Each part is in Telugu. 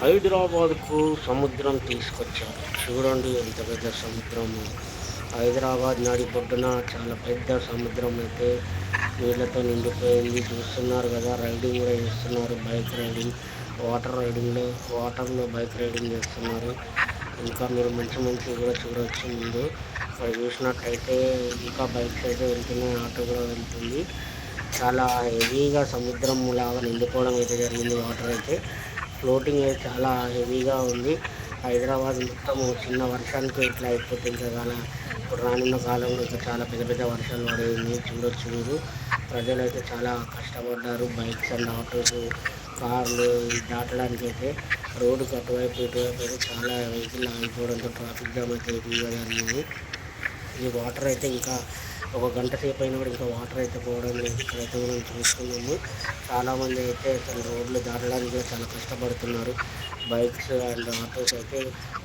హైదరాబాద్కు సముద్రం తీసుకొచ్చారు. చూడండి ఎంత పెద్ద సముద్రము. హైదరాబాద్ నడిబొడ్డున చాలా పెద్ద సముద్రం అయితే నీళ్ళతో నిండిపోయింది. చూస్తున్నారు కదా రైడింగ్ కూడా చేస్తున్నారు. బైక్ రైడింగ్ వాటర్ రైడింగ్లో వాటర్లో బైక్ రైడింగ్ చేస్తున్నారు. ఇంకా మీరు మంచి మంచి కూడా చూడవచ్చు ముందు. ఇక్కడ చూసినట్టయితే ఇంకా బైక్స్ అయితే వెళ్తున్నాయి ఆటో కూడా వెళ్తుంది. చాలా హెవీగా సముద్రం లాగా నిండిపోవడం అయితే జరిగింది వాటర్ అయితే. ఫ్లోటింగ్ అయితే చాలా హెవీగా ఉంది. హైదరాబాద్ మొత్తం చిన్న వర్షానికి ఇట్లా అయిపోతుంది ఇంకా ఇప్పుడు రానున్న కాలంలో ఇంకా చాలా పెద్ద పెద్ద వర్షాలు పడేది చూడొచ్చు మీరు. ప్రజలు అయితే చాలా కష్టపడ్డారు. బైక్స్ అండ్ ఆటోస్ కార్లు దాటడానికి అయితే రోడ్డుకి అటువైపు ఇటువైపు అయితే చాలా వెహికల్ ఆగిపోవడంతో ట్రాఫిక్ జామ్ అయితే ఎక్కువగా జరిగింది. ఈ వాటర్ అయితే ఇంకా ఒక గంట సేపు అయినా కూడా ఇంకా వాటర్ అయితే పోవడం లేదు. అయితే మనం చూస్తున్నాము. చాలామంది అయితే అసలు రోడ్లు దాటడానికి కూడా చాలా కష్టపడుతున్నారు. బైక్స్ అండ్ ఆటోస్ అయితే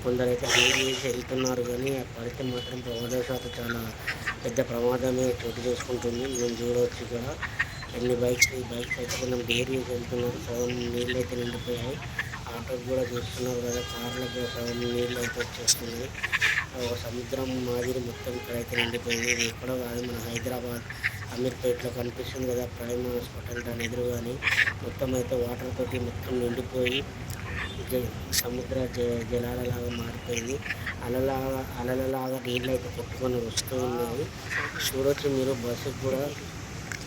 కొందరైతే గేర్ చేసి వెళ్తున్నారు కానీ పరిస్థితి మాత్రం ప్రమాదశాత చాలా పెద్ద ప్రమాదమే చోటు చేసుకుంటుంది. మేము చూడవచ్చు ఇక్కడ ఎన్ని బైక్స్ ఈ బైక్స్ అయితే కొంచెం గేర్ వెళ్తున్నారు. సగం నీళ్ళు అయితే నిండిపోయాయి. ఆటోకి కూడా చూస్తున్నారు కదా. కార్లకు కూడా సగం నీళ్ళు అయితే వచ్చేస్తున్నాయి. ఒక సముద్రం మాదిరి మొత్తం ఇక్కడైతే నిండిపోయింది. ఇది ఎక్కడో కాదు మన హైదరాబాద్ అమీర్పేట్లో కనిపిస్తుంది కదా ప్రైమ్ హాస్పిటల్ దాని ఎదురు కానీ మొత్తం అయితే వాటర్ తోటి మొత్తం నిండిపోయి జ- సముద్ర జ జలాలలాగా మారిపోయింది. అలలాగా అలలలాగా నీళ్ళు అయితే కొట్టుకొని వస్తూ ఉన్నాయి. చూడొచ్చు మీరు బస్సు కూడా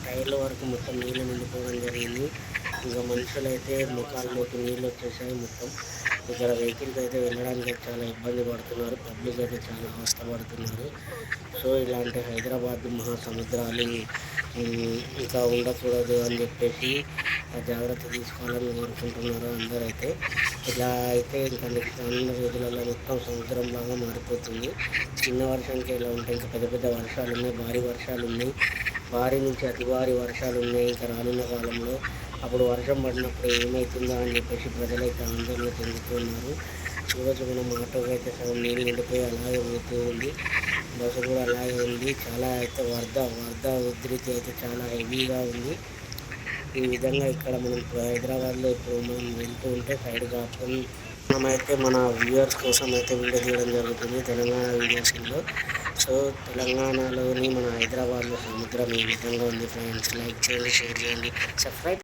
టైర్ల వరకు మొత్తం నీళ్ళు నిండిపోవడం జరిగింది. ఇంకా మనుషులు అయితే ముఖాల్లోకి నీళ్ళు వచ్చేసాయి మొత్తం. ఇక్కడ వెహికల్కి అయితే వెళ్ళడానికి చాలా ఇబ్బంది పడుతున్నారు పబ్లిక్ అయితే చాలా అవస్థ పడుతున్నారు సో ఇలాంటి హైదరాబాద్ మహాసముద్రాలు సముద్రాలు ఇంకా ఉండకూడదు అని చెప్పేసి ఆ జాగ్రత్త తీసుకోవాలని కోరుకుంటున్నారు అందరైతే. ఇలా అయితే ఇంకా నెక్స్ట్ అన్ని రోజులలో మొత్తం సముద్రం బాగా మారిపోతుంది. చిన్న వర్షానికి ఇలా ఉంటాయి ఇంకా పెద్ద పెద్ద వర్షాలు ఉన్నాయి భారీ వర్షాలు ఉన్నాయి భారీ నుంచి అతి భారీ వర్షాలు ఉన్నాయి ఇంకా రానున్న కాలంలో అప్పుడు వర్షం పడినప్పుడు ఏమవుతుందో అని చెప్పేసి ప్రజలైతే ఆందోళన చెందుతున్నారు. ఈరోజు మనం ఆటోకి అయితే సగం నీళ్ళు నిండిపోయి అలాగే పోతూ ఉంది. బస్సు కూడా అలాగే ఉంది. చాలా అయితే వరద వరద ఉధృతి అయితే చాలా హెవీగా ఉంది. ఈ విధంగా ఇక్కడ మనం హైదరాబాద్లో ఇప్పుడు మనం వెళ్తూ ఉంటే సైడ్ కాపుకొని మనమైతే మన వ్యూవర్స్ కోసం అయితే వీడియో తీయడం జరుగుతుంది తెలంగాణ వీడియోస్లో సో తెలంగాణలోని మన హైదరాబాద్లో సముద్రం ఈ విధంగా ఉంది. ఫ్రెండ్స్ లైక్ చేయండి షేర్ చేయండి సబ్స్క్రైబ్